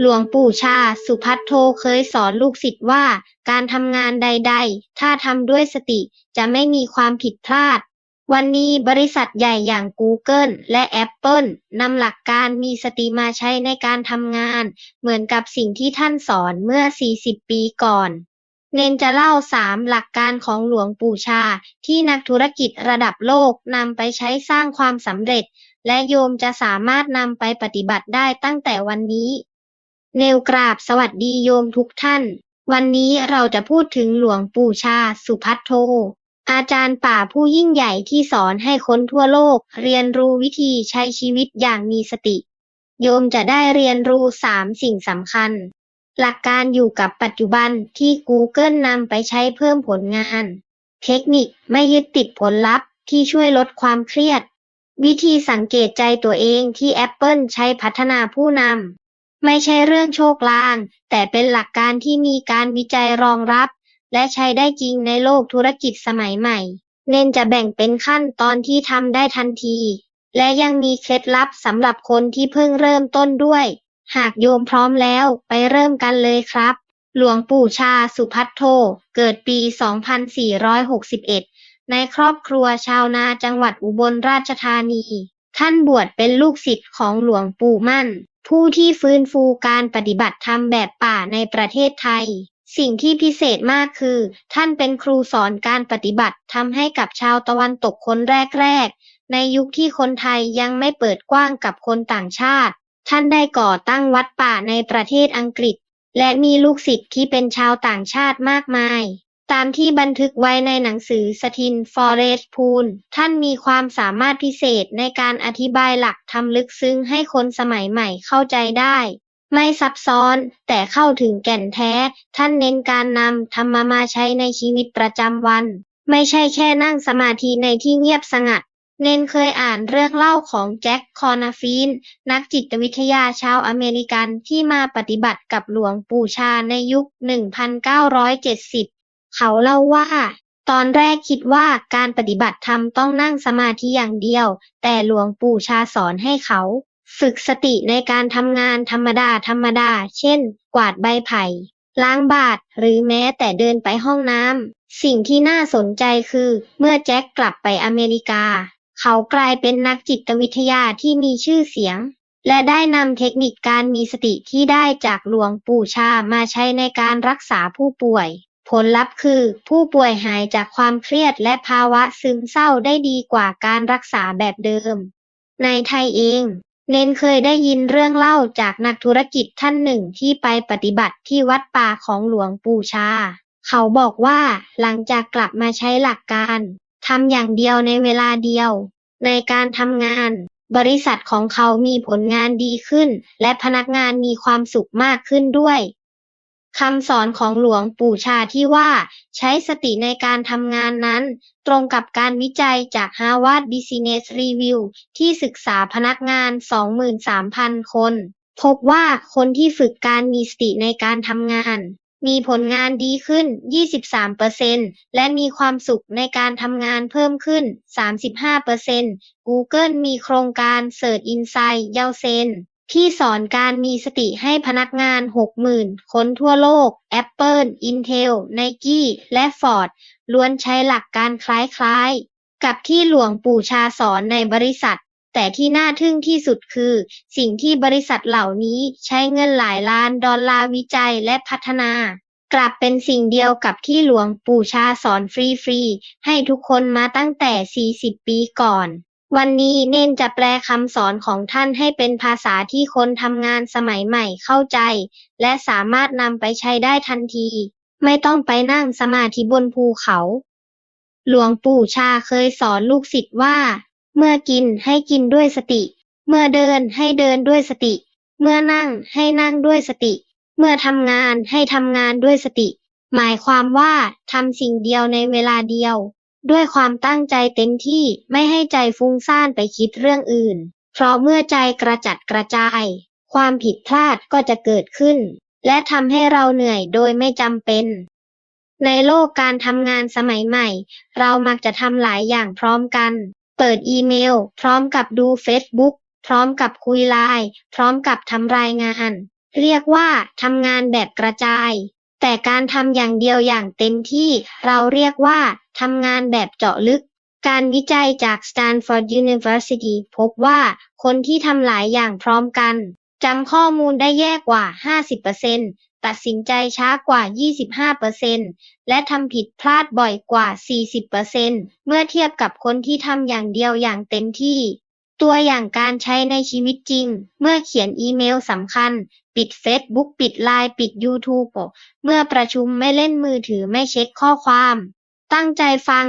หลวงปู่ชา สุพัทโทเคยสอนลูกศิษย์ว่า การทำงานใด ๆ ถ้าทำด้วยสติจะไม่มีความผิดพลาด วันนี้บริษัทใหญ่อย่าง Google และ Apple นำหลักการมีสติมาใช้ในการทำงาน เหมือนกับสิ่งที่ท่านสอนเมื่อ 40 ปีก่อน เนนจะเล่า 3 หลักการของหลวงปู่ชา ที่นักธุรกิจระดับโลกนำไปใช้สร้างความสำเร็จ และโยมจะสามารถนำไปปฏิบัติได้ตั้งแต่วันนี้ เนวกราบสวัสดีโยมทุกท่าน วันนี้เราจะพูดถึงหลวงปู่ชา สุพัทโท อาจารย์ป่าผู้ยิ่งใหญ่ที่สอนให้คนทั่วโลก เรียนรู้วิธีใช้ชีวิตอย่างมีสติ โยมจะได้เรียนรู้สามสิ่งสำคัญ หลักการอยู่กับปัจจุบันที่ Google นำไปใช้เพิ่มผลงาน เทคนิคไม่ยึดติดผลลัพธ์ที่ช่วยลดความเครียด วิธีสังเกตใจตัวเองที่ Apple ใช้พัฒนาผู้นำ ไม่ใช่เรื่องโชคลาง แต่เป็นหลักการที่มีการวิจัยรองรับ และใช้ได้จริงในโลกธุรกิจสมัยใหม่เน้นจะแบ่งเป็นขั้นตอนที่ทำได้ทันที และยังมีเคล็ดลับสำหรับคนที่เพิ่งเริ่มต้นด้วย หากโยมพร้อมแล้วไปเริ่มกันเลยครับ หลวงปู่ชาสุพัทโท เกิดปี 2461 ในครอบครัวชาวนาจังหวัดอุบลราชธานี ท่านบวชเป็นลูกศิษย์ของหลวงปู่มั่น ผู้ที่ฟื้นฟูการปฏิบัติธรรมแบบป่าในประเทศไทย สิ่งที่พิเศษมากคือ ท่านเป็นครูสอนการปฏิบัติทำให้กับชาวตะวันตกคนแรก ๆ ในยุคที่คนไทยยังไม่เปิดกว้างกับคนต่างชาติ ท่านได้ก่อตั้งวัดป่าในประเทศอังกฤษ และมีลูกศิษย์ที่เป็นชาวต่างชาติมากมาย ตามที่บันทึกไว้ในหนังสือสทิน ฟอเรสต์พูล ท่านมีความสามารถพิเศษในการอธิบายหลักธรรมลึกซึ้งให้คนสมัยใหม่เข้าใจได้ ไม่ซับซ้อน แต่เข้าถึงแก่นแท้ ท่านเน้นการนำธรรมมาใช้ในชีวิตประจำวัน ไม่ใช่แค่นั่งสมาธิในที่เงียบสงัดเน้นเคยอ่านเรื่องเล่าของแจ็ค คอนาฟีน นักจิตวิทยาชาวอเมริกันที่มาปฏิบัติกับหลวงปู่ชาในยุค 1970 เขาเล่าว่า ตอนแรกคิดว่าการปฏิบัติธรรมต้องนั่งสมาธิอย่างเดียว แต่หลวงปู่ชาสอนให้เขา ฝึกสติในการทำงานธรรมดาธรรมดา เช่น กวาดใบไผ่ล้างบาทหรือแม้แต่เดินไปห้องน้ำ สิ่งที่น่าสนใจคือ เมื่อแจ็คกลับไปอเมริกา เขากลายเป็นนักจิตวิทยาที่มีชื่อเสียง และได้นำเทคนิคการมีสติที่ได้จากหลวงปู่ชามาใช้ในการรักษาผู้ป่วย ผลลัพธ์คือ ผู้ป่วยหายจากความเครียดและภาวะซึมเศร้าได้ดีกว่าการรักษาแบบเดิม ในไทยเองเน้นเคยได้ยินเรื่องเล่าจากนักธุรกิจท่านหนึ่งที่ไปปฏิบัติที่วัดป่าของหลวงปู่ชา เขาบอกว่าหลังจากกลับมาใช้หลักการทำอย่างเดียวในเวลาเดียว ในการทำงาน บริษัทของเขามีผลงานดีขึ้น และพนักงานมีความสุขมากขึ้นด้วย คำสอนของหลวงปู่ชาที่ว่า ใช้สติในการทำงานนั้น ตรงกับการวิจัยจาก Harvard Business Review ที่ศึกษาพนักงาน 23,000 คน พบว่าคนที่ฝึกการมีสติในการทำงาน มีผลงานดีขึ้น 23%และมีความสุขในการทำงานเพิ่มขึ้น 35% Google มีโครงการ Search Insight เยาเซน ที่สอนการมีสติให้พนักงาน 60,000 คนทั่วโลก Apple, Intel, Nike และ Ford ล้วนใช้หลักการคล้ายๆ กับที่หลวงปู่ชาสอนในบริษัท แต่ที่น่าทึ่งที่สุดคือ สิ่งที่บริษัทเหล่านี้ใช้เงินหลายล้านดอลลาร์วิจัยและพัฒนา กลับเป็นสิ่งเดียวกับที่หลวงปู่ชาสอนฟรีๆ ให้ทุกคนมาตั้งแต่ 40 ปีก่อน วันนี้เน้นจะแปลคำสอนของท่านให้เป็นภาษาที่คนทำงานสมัยใหม่เข้าใจ และสามารถนำไปใช้ได้ทันที ไม่ต้องไปนั่งสมาธิบนภูเขา หลวงปู่ชาเคยสอนลูกศิษย์ว่า เมื่อกินให้กินด้วยสติ เมื่อเดินให้เดินด้วยสติ เมื่อนั่งให้นั่งด้วยสติ เมื่อทำงานให้ทำงานด้วยสติ หมายความว่าทำสิ่งเดียวในเวลาเดียว ด้วยความตั้งใจเต็มที่ไม่ให้ใจฟุ้งซ่านไปคิดเรื่องอื่น เพราะเมื่อใจกระจัดกระจาย ความผิดพลาดก็จะเกิดขึ้น และทำให้เราเหนื่อยโดยไม่จำเป็น ในโลกการทำงานสมัยใหม่ เรามักจะทำหลายอย่างพร้อมกัน เปิดอีเมล พร้อมกับดู Facebook พร้อมกับคุยไลน์พร้อมกับทำรายงาน เรียกว่าทำงานแบบกระจาย แต่การทำอย่างเดียวอย่างเต็มที่ เราเรียกว่า ทำงานแบบเจาะลึก การวิจัยจาก Stanford University พบว่าคนที่ทำหลายอย่างพร้อมกันจำข้อมูลได้แย่กว่า 50%ตัดสินใจช้ากว่า 25%และทำผิดพลาดบ่อยกว่า 40%เมื่อเทียบกับคนที่ทำอย่างเดียวอย่างเต็มที่ ตัวอย่างการใช้ในชีวิตจริง เมื่อเขียนอีเมลสำคัญ ปิด Facebook ปิดไลน์ปิด YouTube เมื่อประชุมไม่เล่นมือถือไม่เช็คข้อความ ตั้งใจฟัง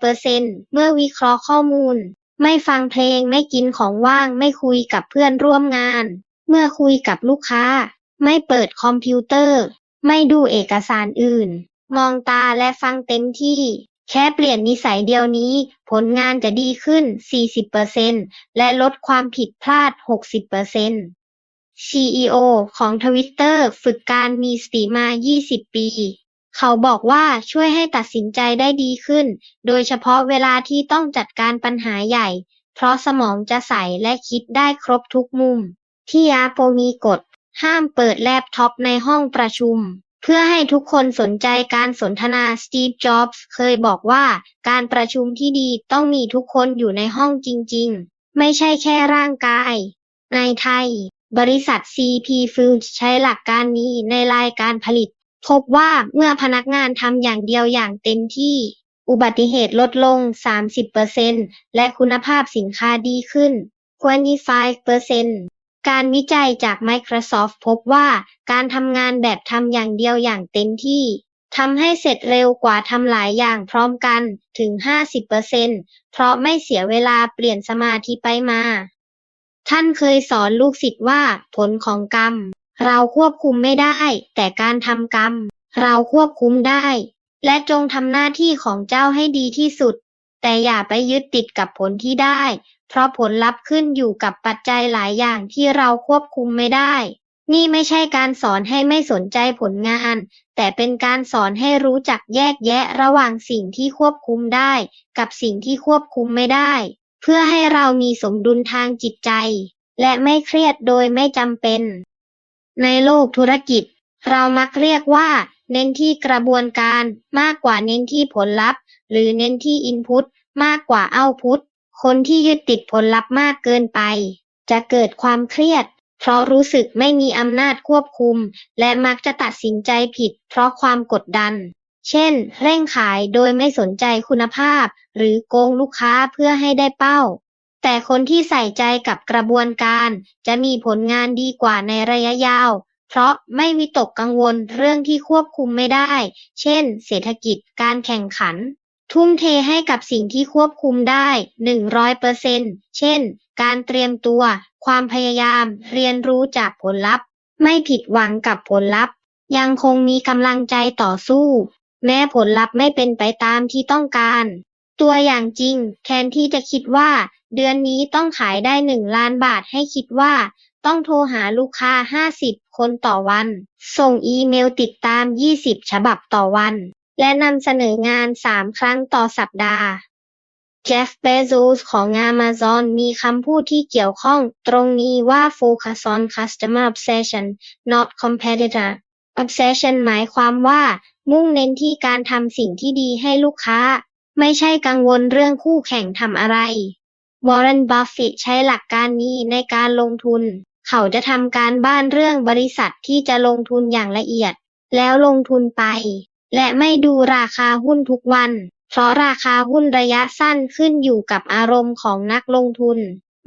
100%เมื่อวิเคราะห์ข้อมูล ไม่ฟังเพลง ไม่กินของว่าง ไม่คุยกับเพื่อนร่วมงาน เมื่อคุยกับลูกค้า ไม่เปิดคอมพิวเตอร์ ไม่ดูเอกสารอื่น มองตาและฟังเต็มที่ แค่เปลี่ยนนิสัยเดียวนี้ ผลงานจะดีขึ้น 40%และลดความผิดพลาด 60% CEO ของ Twitter ฝึกการมีสติมา 20 ปี เขาบอกว่าช่วยให้ตัดสินใจได้ดีขึ้น โดยเฉพาะเวลาที่ต้องจัดการปัญหาใหญ่ เพราะสมองจะใสและคิดได้ครบทุกมุม ที่ยาโปมีกฎ ห้ามเปิดแล็ปท็อปในห้องประชุม เพื่อให้ทุกคนสนใจการสนทนาสตีฟจ็อบส์เคยบอกว่าการประชุมที่ดีต้องมีทุกคนอยู่ในห้องจริง ๆ ไม่ใช่แค่ร่างกาย ในไทย บริษัท CP Foods ใช้หลักการนี้ในรายการผลิต พบว่าเมื่อพนักงานทำอย่างเดียวอย่างเต็มที่ อุบัติเหตุลดลง 30%และคุณภาพสินค้าดีขึ้น 25%การวิจัยจาก Microsoft พบว่าการทำงานแบบทำอย่างเดียวอย่างเต็มที่ทำให้เสร็จเร็วกว่าทำหลายอย่างพร้อมกันถึง 50%เพราะไม่เสียเวลาเปลี่ยนสมาธิไปมา ท่านเคยสอนลูกศิษย์ว่าผลของกรรม เราควบคุมไม่ได้ แต่การทำกรรม เราควบคุมได้ และจงทำหน้าที่ของเจ้าให้ดีที่สุด แต่อย่าไปยึดติดกับผลที่ได้ เพราะผลลัพธ์ขึ้นอยู่กับปัจจัยหลายอย่างที่เราควบคุมไม่ได้ นี่ไม่ใช่การสอนให้ไม่สนใจผลงาน แต่เป็นการสอนให้รู้จักแยกแยะระหว่างสิ่งที่ควบคุมได้ กับสิ่งที่ควบคุมไม่ได้ เพื่อให้เรามีสมดุลทางจิตใจ และไม่เครียดโดยไม่จำเป็น ในโลกธุรกิจ เรามักเรียกว่า เน้นที่กระบวนการ มากกว่าเน้นที่ผลลัพธ์ หรือเน้นที่อินพุตมากกว่าเอาพุตคนที่ยึดติดผลลัพธ์มากเกินไป จะเกิดความเครียด เพราะรู้สึกไม่มีอำนาจควบคุม และมักจะตัดสินใจผิด เพราะความกดดัน เช่น เร่งขายโดยไม่สนใจคุณภาพ หรือโกงลูกค้าเพื่อให้ได้เป้า แต่คนที่ใส่ใจกับกระบวนการจะมีผลงานดีกว่าในระยะยาว เพราะไม่วิตกกังวลเรื่องที่ควบคุมไม่ได้ เช่น เศรษฐกิจ การแข่งขัน ทุ่มเทให้กับสิ่งที่ควบคุมได้ 100%เช่น การเตรียมตัว ความพยายาม เรียนรู้จากผลลัพธ์ ไม่ผิดหวังกับผลลัพธ์ ยังคงมีกำลังใจต่อสู้ แม้ผลลัพธ์ไม่เป็นไปตามที่ต้องการ ตัวอย่างจริง แทนที่จะคิดว่า เดือนนี้ต้องขายได้1ล้านบาท ให้คิดว่า ต้องโทรหาลูกค้า50คนต่อวัน ส่งอีเมลติดตาม20ฉบับต่อวัน และนำเสนองาน3ครั้งต่อสัปดาห์เจฟเบโซสของ Amazon มีคำพูดที่เกี่ยวข้องตรงนี้ว่า focus on customer obsession not competitor obsession หมายความว่า มุ่งเน้นที่การทำสิ่งที่ดีให้ลูกค้า ไม่ใช่กังวลเรื่องคู่แข่งทำอะไร วอร์เรน บัฟฟิตใช้หลักการนี้ในการลงทุน เขาจะทำการบ้านเรื่องบริษัทที่จะลงทุนอย่างละเอียด แล้วลงทุนไป และไม่ดูราคาหุ้นทุกวัน เพราะราคาหุ้นระยะสั้นขึ้นอยู่กับอารมณ์ของนักลงทุน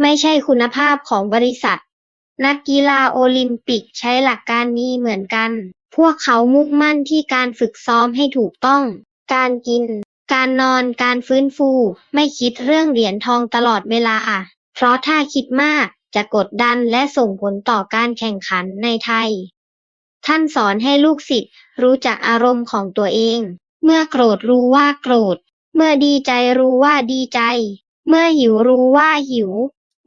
ไม่ใช่คุณภาพของบริษัท นักกีฬาโอลิมปิกใช้หลักการนี้เหมือนกัน พวกเขามุ่งมั่นที่การฝึกซ้อมให้ถูกต้อง การกิน การนอน การฟื้นฟู ไม่คิดเรื่องเหรียญทองตลอดเวลาเพราะถ้าคิดมากจะกดดันและส่งผลต่อการแข่งขันในไทย ท่านสอนให้ลูกศิษย์รู้จักอารมณ์ของตัวเอง เมื่อโกรธรู้ว่าโกรธ เมื่อดีใจรู้ว่าดีใจ เมื่อหิวรู้ว่าหิว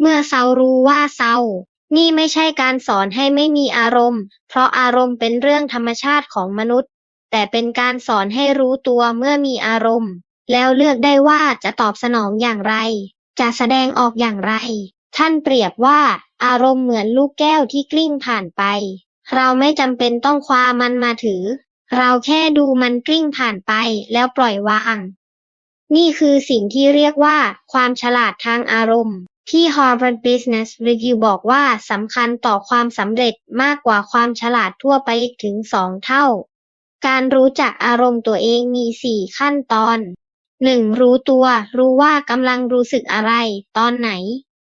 เมื่อเศร้ารู้ว่าเศร้า นี่ไม่ใช่การสอนให้ไม่มีอารมณ์ เพราะอารมณ์เป็นเรื่องธรรมชาติของมนุษย์ แต่เป็นการสอนให้รู้ตัวเมื่อมีอารมณ์ แล้วเลือกได้ว่าจะตอบสนองอย่างไร จะแสดงออกอย่างไร ท่านเปรียบว่า อารมณ์เหมือนลูกแก้วที่กลิ้งผ่านไป เราไม่จำเป็นต้องคว้ามันมาถือ เราแค่ดูมันกลิ้งผ่านไปแล้วปล่อยวาง นี่คือสิ่งที่เรียกว่า ความฉลาดทางอารมณ์ที่ Harvard Business Review บอกว่าสำคัญต่อความสำเร็จมากกว่าความฉลาดทั่วไปอีกถึงสองเท่า การรู้จักอารมณ์ตัวเองมีสี่ขั้นตอน 1. รู้ตัว รู้ว่ากำลังรู้สึกอะไร ตอนไหน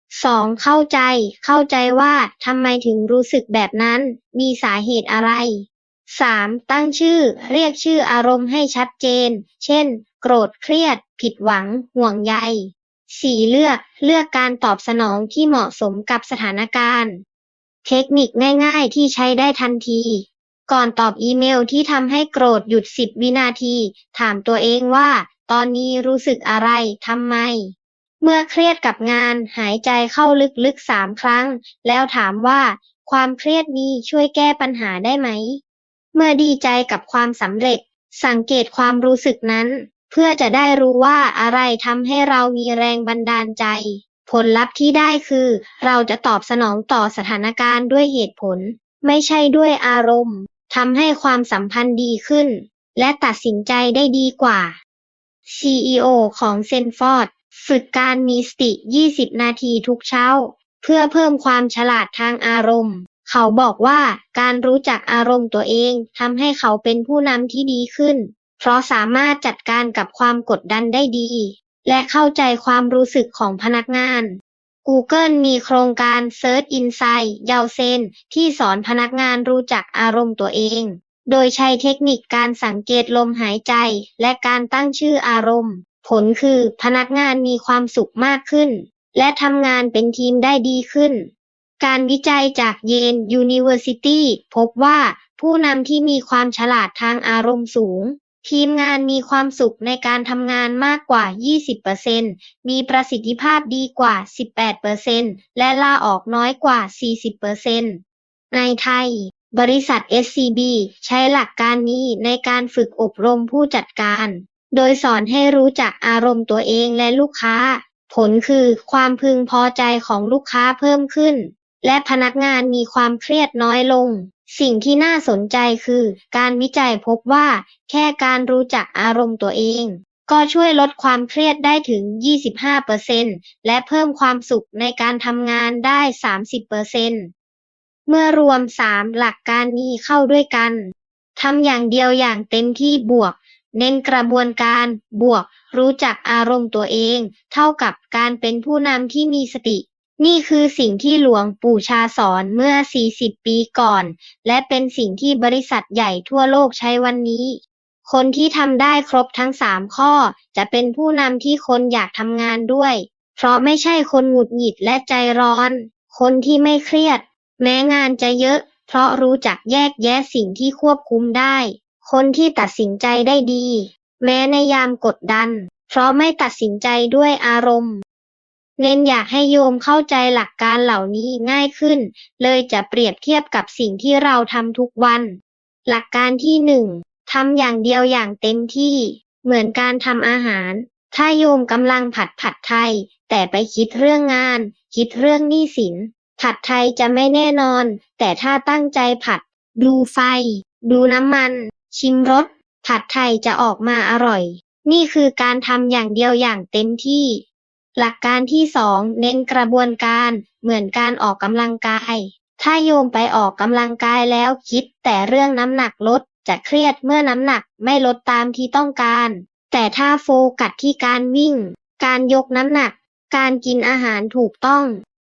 2. เข้าใจ เข้าใจว่าทำไมถึงรู้สึกแบบนั้น มีสาเหตุอะไร 3. ตั้งชื่อ เรียกชื่ออารมณ์ให้ชัดเจน เช่น โกรธเครียด ผิดหวัง ห่วงใย 4. เลือก เลือกการตอบสนองที่เหมาะสมกับสถานการณ์ เทคนิคง่ายๆที่ใช้ได้ทันที ก่อนตอบอีเมลที่ทำให้โกรธหยุด10วินาที ถามตัวเองว่า ตอนนี้รู้สึกอะไรทำไม เมื่อเครียดกับงานหายใจเข้าลึกๆสามครั้ง แล้วถามว่า ความเครียดนี้ช่วยแก้ปัญหาได้ไหม เมื่อดีใจกับความสำเร็จ สังเกตความรู้สึกนั้น เพื่อจะได้รู้ว่าอะไรทำให้เรามีแรงบันดาลใจ ผลลัพธ์ที่ได้คือ เราจะตอบสนองต่อสถานการณ์ด้วยเหตุผล ไม่ใช่ด้วยอารมณ์ำให้ความสัมพันธ์ดีขึ้น และตัดสินใจได้ดีกว่า CEO ของเซนฟอร์ดฝึกการมีสติ 20 นาทีทุกเช้า เพื่อเพิ่มความฉลาดทางอารมณ์ เขาบอกว่าการรู้จักอารมณ์ตัวเองทำให้เขาเป็นผู้นำที่ดีขึ้น เพราะสามารถจัดการกับความกดดันได้ดี และเข้าใจความรู้สึกของพนักงาน Google มีโครงการ Search Insight ยาวเซน ที่สอนพนักงานรู้จักอารมณ์ตัวเอง โดยใช้เทคนิคการสังเกตลมหายใจ และการตั้งชื่ออารมณ์ ผลคือพนักงานมีความสุขมากขึ้น และทำงานเป็นทีมได้ดีขึ้น การวิจัยจากเยน University พบว่าผู้นำที่มีความฉลาดทางอารมณ์สูง ทีมงานมีความสุขในการทำงานมากกว่า 20%มีประสิทธิภาพดีกว่า 18%และลาออกน้อยกว่า 40%ในไทย บริษัท SCB ใช้หลักการนี้ในการฝึกอบรมผู้จัดการ โดยสอนให้รู้จักอารมณ์ตัวเองและลูกค้า ผลคือความพึงพอใจของลูกค้าเพิ่มขึ้น และพนักงานมีความเครียดน้อยลง สิ่งที่น่าสนใจคือ การวิจัยพบว่า แค่การรู้จักอารมณ์ตัวเอง ก็ช่วยลดความเครียดได้ถึง 25%และเพิ่มความสุขในการทำงานได้ 30%เมื่อรวม 3 หลักการนี้เข้าด้วยกันทำอย่างเดียวอย่างเต็มที่บวก เน้นกระบวนการบวก รู้จักอารมณ์ตัวเอง เท่ากับการเป็นผู้นำที่มีสติ นี่คือสิ่งที่หลวงปู่ชาสอนเมื่อ40ปีก่อน และเป็นสิ่งที่บริษัทใหญ่ทั่วโลกใช้วันนี้ คนที่ทำได้ครบทั้ง3ข้อ จะเป็นผู้นำที่คนอยากทำงานด้วย เพราะไม่ใช่คนหงุดหงิดและใจร้อน คนที่ไม่เครียด แม้งานจะเยอะ เพราะรู้จักแยกแยะสิ่งที่ควบคุมได้ คนที่ตัดสินใจได้ดี แม้ในยามกดดัน เพราะไม่ตัดสินใจด้วยอารมณ์ เน้นอยากให้โยมเข้าใจหลักการเหล่านี้ง่ายขึ้น เลยจะเปรียบเทียบกับสิ่งที่เราทำทุกวัน หลักการที่หนึ่งทำอย่างเดียวอย่างเต็มที่ เหมือนการทำอาหาร ถ้าโยมกำลังผัดผัดไทย แต่ไปคิดเรื่องงาน คิดเรื่องหนี้สิน ผัดไทยจะไม่แน่นอน แต่ถ้าตั้งใจผัด ดูไฟ ดูน้ำมัน ชิมรสผัดไทยจะออกมาอร่อย นี่คือการทำอย่างเดียวอย่างเต็มที่ หลักการที่สองเน้นกระบวนการ เหมือนการออกกำลังกาย ถ้าโยมไปออกกำลังกายแล้วคิดแต่เรื่องน้ำหนักลด จะเครียดเมื่อน้ำหนักไม่ลดตามที่ต้องการ แต่ถ้าโฟกัสที่การวิ่ง การยกน้ำหนัก การกินอาหารถูกต้อง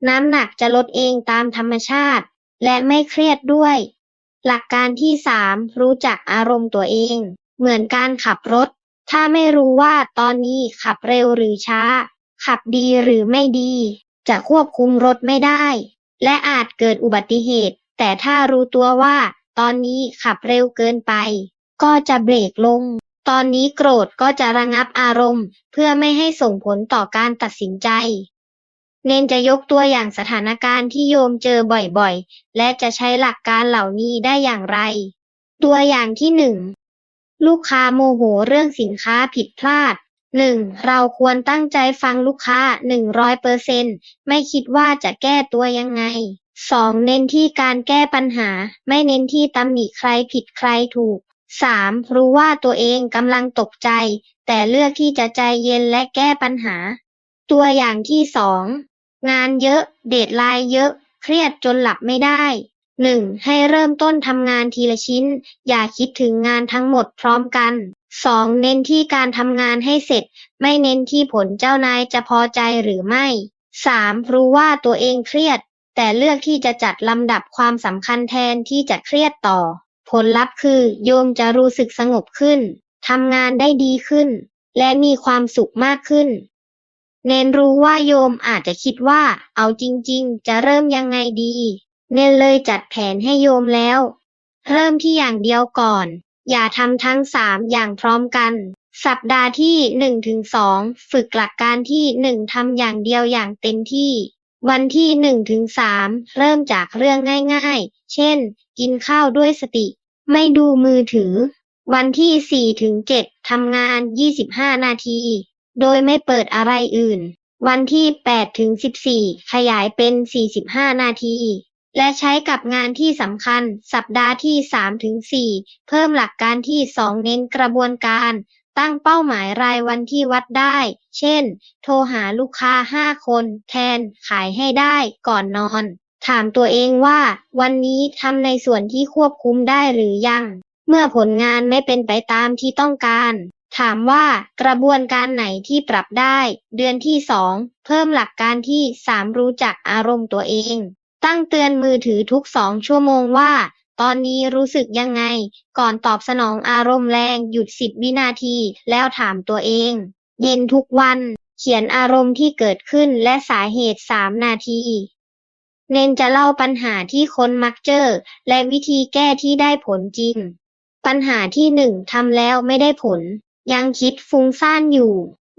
น้ำหนักจะลดเองตามธรรมชาติ และไม่เครียดด้วย หลักการที่สามรู้จักอารมณ์ตัวเอง เหมือนการขับรถ ถ้าไม่รู้ว่าตอนนี้ขับเร็วหรือช้า ขับดีหรือไม่ดี จะควบคุมรถไม่ได้ และอาจเกิดอุบัติเหตุ แต่ถ้ารู้ตัวว่า ตอนนี้ขับเร็วเกินไป ก็จะเบรกลง ตอนนี้โกรธก็จะระงับอารมณ์ เพื่อไม่ให้ส่งผลต่อการตัดสินใจ เน้นจะยกตัวอย่างสถานการณ์ที่โยมเจอบ่อยๆ และจะใช้หลักการเหล่านี้ได้อย่างไร ตัวอย่างที่หนึ่งลูกค้าโมโหเรื่องสินค้าผิดพลาด 1. เราควรตั้งใจฟังลูกค้า100%ไม่คิดว่าจะแก้ตัวยังไงสองเน้นที่การแก้ปัญหา ไม่เน้นที่ตำหนิใครผิดใครถูกสามรู้ว่าตัวเองกำลังตกใจ แต่เลือกที่จะใจเย็นและแก้ปัญหา ตัวอย่างที่สองงานเยอะ เดทไลน์เยอะ เครียดจนหลับไม่ได้ หนึ่ง ให้เริ่มต้นทำงานทีละชิ้น อย่าคิดถึงงานทั้งหมดพร้อมกันสองเน้นที่การทำงานให้เสร็จ ไม่เน้นที่ผลเจ้านายจะพอใจหรือไม่สามรู้ว่าตัวเองเครียด แต่เลือกที่จะจัดลำดับความสำคัญแทนที่จะเครียดต่อ ผลลัพธ์คือ โยมจะรู้สึกสงบขึ้นทำงานได้ดีขึ้น และมีความสุขมากขึ้น เน้นรู้ว่าโยมอาจจะคิดว่า เอาจริง ๆ จะเริ่มยังไงดี เนนเลยจัดแผนให้โยมแล้ว เริ่มที่อย่างเดียวก่อน อย่าทำทั้งสามอย่างพร้อมกัน สัปดาห์ที่หนึ่งถึงสองฝึกหลักการที่หนึ่งทำอย่างเดียวอย่างเต็มที่ วันที่หนึ่งถึงสามเริ่มจากเรื่องง่ายๆ เช่น กินข้าวด้วยสติ ไม่ดูมือถือ วันที่สี่ถึงเจ็ดทำงานยี่สิบห้านาที โดยไม่เปิดอะไรอื่นวันที่แปดถึงสิบสี่ขยายเป็นสี่สิบห้านาที และใช้กับงานที่สำคัญ สัปดาห์ที่สามถึงสี่เพิ่มหลักการที่สองเน้นกระบวนการ ตั้งเป้าหมายรายวันที่วัดได้ เช่น โทรหาลูกค้าห้าคน แทน ขายให้ได้ก่อนนอน ถามตัวเองว่า วันนี้ทำในส่วนที่ควบคุมได้หรือยัง เมื่อผลงานไม่เป็นไปตามที่ต้องการ ถามว่ากระบวนการไหนที่ปรับได้ เดือนที่สองเพิ่มหลักการที่สามรู้จักอารมณ์ตัวเอง ตั้งเตือนมือถือทุกสองชั่วโมงว่า ตอนนี้รู้สึกยังไง ก่อนตอบสนองอารมณ์แรงหยุดสิบวินาที แล้วถามตัวเอง เย็นทุกวัน เขียนอารมณ์ที่เกิดขึ้นและสาเหตุสามนาที เน้นจะเล่าปัญหาที่คนมักเจอ และวิธีแก้ที่ได้ผลจริง ปัญหาที่หนึ่งทำแล้วไม่ได้ผล ยังคิดฟุ้งซ่านอยู่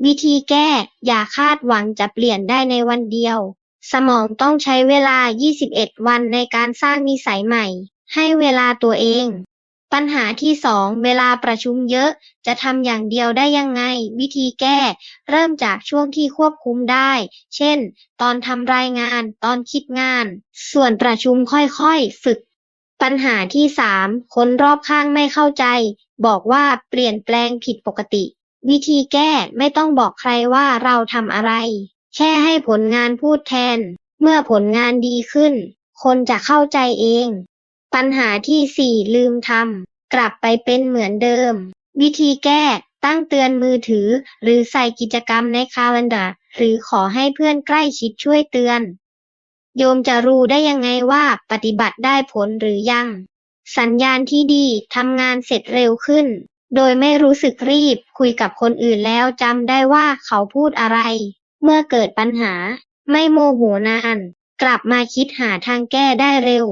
วิธีแก้ อย่าคาดหวังจะเปลี่ยนได้ในวันเดียว สมองต้องใช้เวลา 21 วันในการสร้างนิสัยใหม่ ให้เวลาตัวเอง ปัญหาที่สองเวลาประชุมเยอะ จะทำอย่างเดียวได้ยังไง วิธีแก้ เริ่มจากช่วงที่ควบคุมได้ เช่น ตอนทำรายงาน ตอนคิดงาน ส่วนประชุมค่อยๆ ฝึก ปัญหาที่สามคนรอบข้างไม่เข้าใจ บอกว่าเปลี่ยนแปลงผิดปกติ วิธีแก้ไม่ต้องบอกใครว่าเราทำอะไร แค่ให้ผลงานพูดแทน เมื่อผลงานดีขึ้น คนจะเข้าใจเอง ปัญหาที่สี่ลืมทำกลับไปเป็นเหมือนเดิม วิธีแก้ตั้งเตือนมือถือ หรือใส่กิจกรรมในคาล endar หรือขอให้เพื่อนใกล้ชิดช่วยเตือน โยมจะรู้ได้ยังไงว่าปฏิบัติได้ผลหรือยัง สัญญาณที่ดีทำงานเสร็จเร็วขึ้น โดยไม่รู้สึกรีบ คุยกับคนอื่นแล้วจำได้ว่าเขาพูดอะไร เมื่อเกิดปัญหา ไม่โมโหนาน กลับมาคิดหาทางแก้ได้เร็ว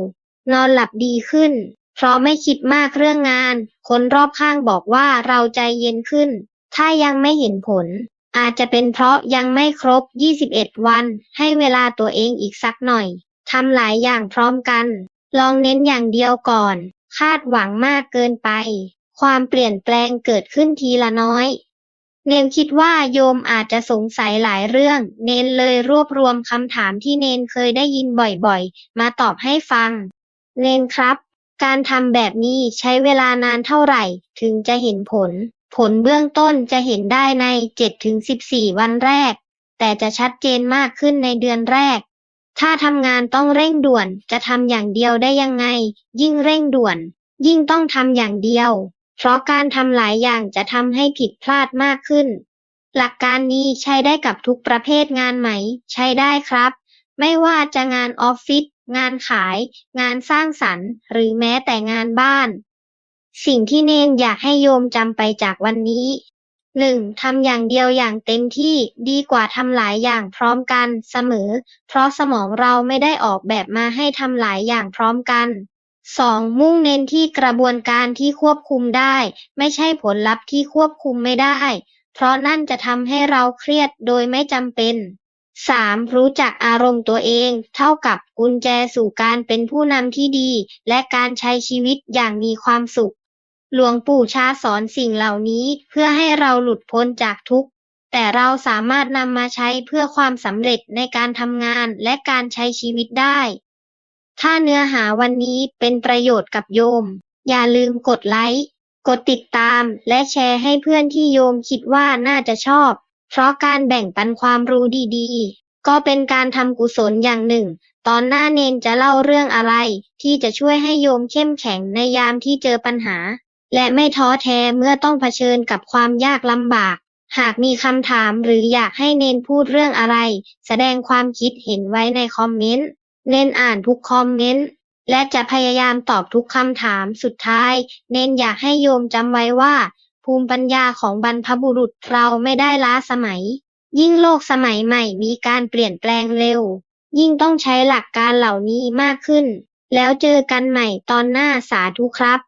นอนหลับดีขึ้น เพราะไม่คิดมากเรื่องงาน คนรอบข้างบอกว่าเราใจเย็นขึ้น ถ้ายังไม่เห็นผล อาจจะเป็นเพราะยังไม่ครบ 21 วัน ให้เวลาตัวเองอีกสักหน่อยทำหลายอย่างพร้อมกัน ลองเน้นอย่างเดียวก่อน คาดหวังมากเกินไป ความเปลี่ยนแปลงเกิดขึ้นทีละน้อย เนนคิดว่าโยมอาจจะสงสัยหลายเรื่อง เนนเลยรวบรวมคำถามที่เนนเคยได้ยินบ่อยๆ มาตอบให้ฟัง เนนครับ การทำแบบนี้ใช้เวลานานเท่าไหร่ ถึงจะเห็นผล ผลเบื้องต้นจะเห็นได้ใน 7-14 วันแรก แต่จะชัดเจนมากขึ้นในเดือนแรก ถ้าทำงานต้องเร่งด่วนจะทำอย่างเดียวได้ยังไง ยิ่งเร่งด่วน ยิ่งต้องทำอย่างเดียว เพราะการทำหลายอย่างจะทำให้ผิดพลาดมากขึ้น หลักการนี้ใช้ได้กับทุกประเภทงานไหม ใช้ได้ครับ ไม่ว่าจะงานออฟฟิศ งานขาย งานสร้างสรรค์ หรือแม้แต่งานบ้าน สิ่งที่เนนอยากให้โยมจำไปจากวันนี้หนึ่งทำอย่างเดียวอย่างเต็มที่ดีกว่าทำหลายอย่างพร้อมกันเสมอ เพราะสมองเราไม่ได้ออกแบบมาให้ทำหลายอย่างพร้อมกัน สอง มุ่งเน้นที่กระบวนการที่ควบคุมได้ ไม่ใช่ผลลัพธ์ที่ควบคุมไม่ได้ เพราะนั่นจะทำให้เราเครียดโดยไม่จำเป็น สาม รู้จักอารมณ์ตัวเอง เท่ากับกุญแจสู่การเป็นผู้นำที่ดี และการใช้ชีวิตอย่างมีความสุข หลวงปู่ชาสอนสิ่งเหล่านี้เพื่อให้เราหลุดพ้นจากทุกข์ แต่เราสามารถนำมาใช้เพื่อความสำเร็จในการทำงานและการใช้ชีวิตได้ ถ้าเนื้อหาวันนี้เป็นประโยชน์กับโยม อย่าลืมกดไลค์ กดติดตาม และแชร์ให้เพื่อนที่โยมคิดว่าน่าจะชอบ เพราะการแบ่งปันความรู้ดีๆ ก็เป็นการทำกุศลอย่างหนึ่ง ตอนหน้าเนนจะเล่าเรื่องอะไร ที่จะช่วยให้โยมเข้มแข็งในยามที่เจอปัญหา และไม่ท้อแท้เมื่อต้องเผชิญกับความยากลำบากหากมีคำถามหรืออยากให้เนนพูดเรื่องอะไร แสดงความคิดเห็นไว้ในคอมเมนต์ เน้นอ่านทุกคอมเมนต์ และจะพยายามตอบทุกคำถาม สุดท้าย เน้นอยากให้โยมจำไว้ว่า ภูมิปัญญาของบรรพบุรุษเราไม่ได้ล้าสมัย ยิ่งโลกสมัยใหม่มีการเปลี่ยนแปลงเร็ว ยิ่งต้องใช้หลักการเหล่านี้มากขึ้น แล้วเจอกันใหม่ตอนหน้าสาธุครับ